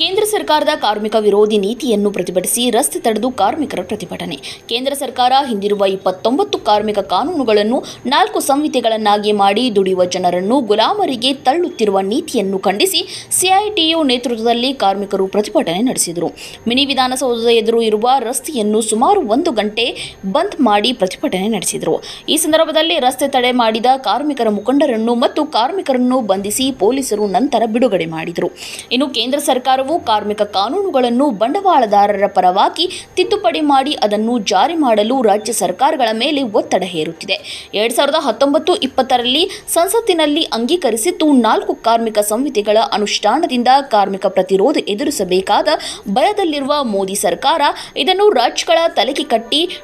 ಕೇಂದ್ರ ಸರ್ಕಾರದ ಕಾರ್ಮಿಕ ವಿರೋಧಿ ನೀತಿಯನ್ನು ಪ್ರತಿಭಟಿಸಿ ರಸ್ತೆ ತಡೆದು ಕಾರ್ಮಿಕರ ಪ್ರತಿಭಟನೆ. ಕೇಂದ್ರ ಸರ್ಕಾರ ಹಿಂದಿರುವ ಇಪ್ಪತ್ತೊಂಬತ್ತು ಕಾರ್ಮಿಕ ಕಾನೂನುಗಳನ್ನು ನಾಲ್ಕು ಸಂಹಿತೆಗಳನ್ನಾಗಿ ಮಾಡಿ ದುಡಿಯುವ ಜನರನ್ನು ಗುಲಾಮರಿಗೆ ತಳ್ಳುತ್ತಿರುವ ನೀತಿಯನ್ನು ಖಂಡಿಸಿ ಸಿಐಟಿಯು ನೇತೃತ್ವದಲ್ಲಿ ಕಾರ್ಮಿಕರು ಪ್ರತಿಭಟನೆ ನಡೆಸಿದರು. ಮಿನಿ ವಿಧಾನಸೌಧದ ಎದುರು ಇರುವ ರಸ್ತೆಯನ್ನು ಸುಮಾರು ಒಂದು ಗಂಟೆ ಬಂದ್ ಮಾಡಿ ಪ್ರತಿಭಟನೆ ನಡೆಸಿದರು. ಈ ಸಂದರ್ಭದಲ್ಲಿ ರಸ್ತೆ ತಡೆ ಮಾಡಿದ ಕಾರ್ಮಿಕರ ಮುಖಂಡರನ್ನು ಮತ್ತು ಕಾರ್ಮಿಕರನ್ನು ಬಂಧಿಸಿ ಪೊಲೀಸರು ನಂತರ ಬಿಡುಗಡೆ ಮಾಡಿದರು. ಇನ್ನು ಕೇಂದ್ರ ಸರ್ಕಾರವು ಕಾರ್ಮಿಕ ಕಾನೂನುಗಳನ್ನು ಬಂಡವಾಳದಾರರ ಪರವಾಗಿ ತಿದ್ದುಪಡಿ ಮಾಡಿ ಅದನ್ನು ಜಾರಿ ಮಾಡಲು ರಾಜ್ಯ ಸರ್ಕಾರಗಳ ಮೇಲೆ ಒತ್ತಡ ಹೇರುತ್ತಿದೆ. ಎರಡ್ ಸಾವಿರದ ಹತ್ತೊಂಬತ್ತು ಇಪ್ಪತ್ತರಲ್ಲಿ ಸಂಸತ್ತಿನಲ್ಲಿ ಅಂಗೀಕರಿಸಿದ್ದು ನಾಲ್ಕು ಕಾರ್ಮಿಕ ಸಂಹಿತೆಗಳ ಅನುಷ್ಠಾನದಿಂದ ಕಾರ್ಮಿಕ ಪ್ರತಿರೋಧ ಎದುರಿಸಬೇಕಾದ ಭಯದಲ್ಲಿರುವ ಮೋದಿ ಸರ್ಕಾರ ಇದನ್ನು ರಾಜ್ಯಗಳ ತಲೆಗೆ ಕಟ್ಟಿ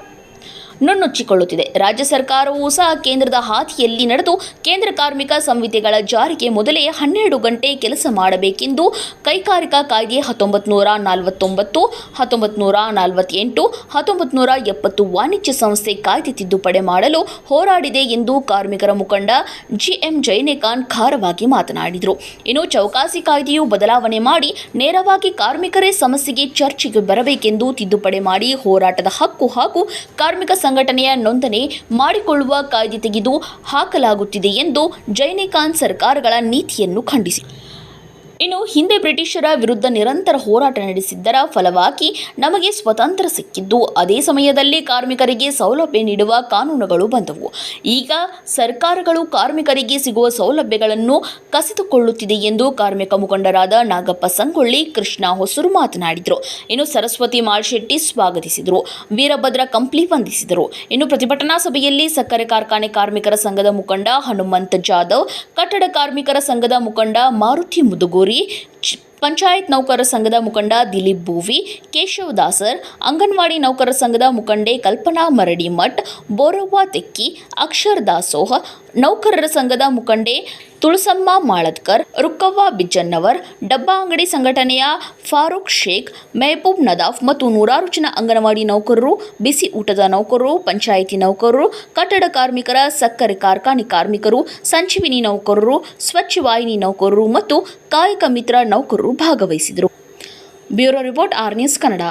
ನುಣ್ಣುಚ್ಚಿಕೊಳ್ಳುತ್ತಿದೆ. ರಾಜ್ಯ ಸರ್ಕಾರವೂ ಸಹ ಕೇಂದ್ರದ ಹಾದಿಯಲ್ಲಿ ನಡೆದು ಕೇಂದ್ರ ಕಾರ್ಮಿಕ ಸಂಹಿತೆಗಳ ಜಾರಿಗೆ ಮೊದಲೇ ಹನ್ನೆರಡು ಗಂಟೆ ಕೆಲಸ ಮಾಡಬೇಕೆಂದು ಕೈಗಾರಿಕಾ ಕಾಯ್ದೆ ಹತ್ತೊಂಬತ್ತು ನೂರ ನಲವತ್ತೊಂಬತ್ತು ಹತ್ತೊಂಬತ್ತು ನೂರ ನಲವತ್ತೆಂಟು ಹತ್ತೊಂಬತ್ತು ನೂರ ಎಪ್ಪತ್ತು ವಾಣಿಜ್ಯ ಸಂಸ್ಥೆ ಕಾಯ್ದೆ ತಿದ್ದುಪಡಿ ಮಾಡಲು ಹೋರಾಡಿದೆ ಎಂದು ಕಾರ್ಮಿಕರ ಮುಖಂಡ ಜಿಎಂ ಜೈನೇಖಾನ್ ಖಾರವಾಗಿ ಮಾತನಾಡಿದರು. ಇನ್ನು ಚೌಕಾಸಿ ಕಾಯ್ದೆಯು ಬದಲಾವಣೆ ಮಾಡಿ ನೇರವಾಗಿ ಕಾರ್ಮಿಕರೇ ಸಮಸ್ಯೆಗೆ ಚರ್ಚೆಗೆ ಬರಬೇಕೆಂದು ತಿದ್ದುಪಡಿ ಮಾಡಿ ಹೋರಾಟದ ಹಕ್ಕು ಹಾಗೂ ಕಾರ್ಮಿಕ ಸಂಘಟನೆಯ ನೋಂದಣಿ ಮಾಡಿಕೊಳ್ಳುವ ಕಾಯ್ದೆ ತೆಗೆದು ಹಾಕಲಾಗುತ್ತಿದೆ ಎಂದು ಜೈನಿಕಾನ್ ಸರ್ಕಾರಗಳ ನೀತಿಯನ್ನು ಖಂಡಿಸಿ. ಇನ್ನು ಹಿಂದೆ ಬ್ರಿಟಿಷರ ವಿರುದ್ಧ ನಿರಂತರ ಹೋರಾಟ ನಡೆಸಿದ್ದರ ಫಲವಾಗಿ ನಮಗೆ ಸ್ವತಂತ್ರ ಸಿಕ್ಕಿದ್ದು. ಅದೇ ಸಮಯದಲ್ಲಿ ಕಾರ್ಮಿಕರಿಗೆ ಸೌಲಭ್ಯ ನೀಡುವ ಕಾನೂನುಗಳು ಬಂದವು. ಈಗ ಸರ್ಕಾರಗಳು ಕಾರ್ಮಿಕರಿಗೆ ಸಿಗುವ ಸೌಲಭ್ಯಗಳನ್ನು ಕಸಿದುಕೊಳ್ಳುತ್ತಿದೆ ಎಂದು ಕಾರ್ಮಿಕ ಮುಖಂಡರಾದ ನಾಗಪ್ಪ ಸಂಗೊಳ್ಳಿ, ಕೃಷ್ಣ ಹೊಸೂರು ಮಾತನಾಡಿದರು. ಇನ್ನು ಸರಸ್ವತಿ ಮಾಳ್ಶೆಟ್ಟಿ ಸ್ವಾಗತಿಸಿದರು. ವೀರಭದ್ರ ಕಂಪ್ಲಿ ವಂದಿಸಿದರು. ಇನ್ನು ಪ್ರತಿಭಟನಾ ಸಭೆಯಲ್ಲಿ ಸಕ್ಕರೆ ಕಾರ್ಖಾನೆ ಕಾರ್ಮಿಕರ ಸಂಘದ ಮುಖಂಡ ಹನುಮಂತ ಜಾಧವ್, ಕಟ್ಟಡ ಕಾರ್ಮಿಕರ ಸಂಘದ ಮುಖಂಡ ಮಾರುತಿ ಮುದುಗೂರಿ 우리 ಪಂಚಾಯತ್ ನೌಕರರ ಸಂಘದ ಮುಖಂಡ ದಿಲೀಪ್ ಬೂವಿ ಕೇಶವ್ ದಾಸರ್, ಅಂಗನವಾಡಿ ನೌಕರರ ಸಂಘದ ಮುಖಂಡೆ ಕಲ್ಪನಾ ಮರಡಿ ಮಠ್, ಬೋರವ್ವ ತೆಕ್ಕಿ, ಅಕ್ಷರ್ ದಾಸೋಹ, ನೌಕರರ ಸಂಘದ ಮುಖಂಡೆ ತುಳಸಮ್ಮ ಮಾಳತ್ಕರ್ ರುಕ್ಕವ್ವ ಬಿಜ್ಜನ್ನವರ್, ಡಬ್ಬಾ ಅಂಗಡಿ ಸಂಘಟನೆಯ ಫಾರೂಕ್ ಶೇಖ್, ಮೆಹಬೂಬ್ ನದಾಫ್ ಮತ್ತು ನೂರಾರು ಜನ ಅಂಗನವಾಡಿ ನೌಕರರು, ಬಿಸಿ ಊಟದ ನೌಕರರು, ಪಂಚಾಯಿತಿ ನೌಕರರು, ಕಟ್ಟಡ ಕಾರ್ಮಿಕರ, ಸಕ್ಕರೆ ಕಾರ್ಖಾನೆ ಕಾರ್ಮಿಕರು, ಸಂಜೀವಿನಿ ನೌಕರರು, ಸ್ವಚ್ಛ ವಾಹಿನಿ ನೌಕರರು ಮತ್ತು ಕಾಯಕ ಮಿತ್ರ ನೌಕರರು ಭಾಗವಹಿಸಿದರು. Bureau report R News Kannada.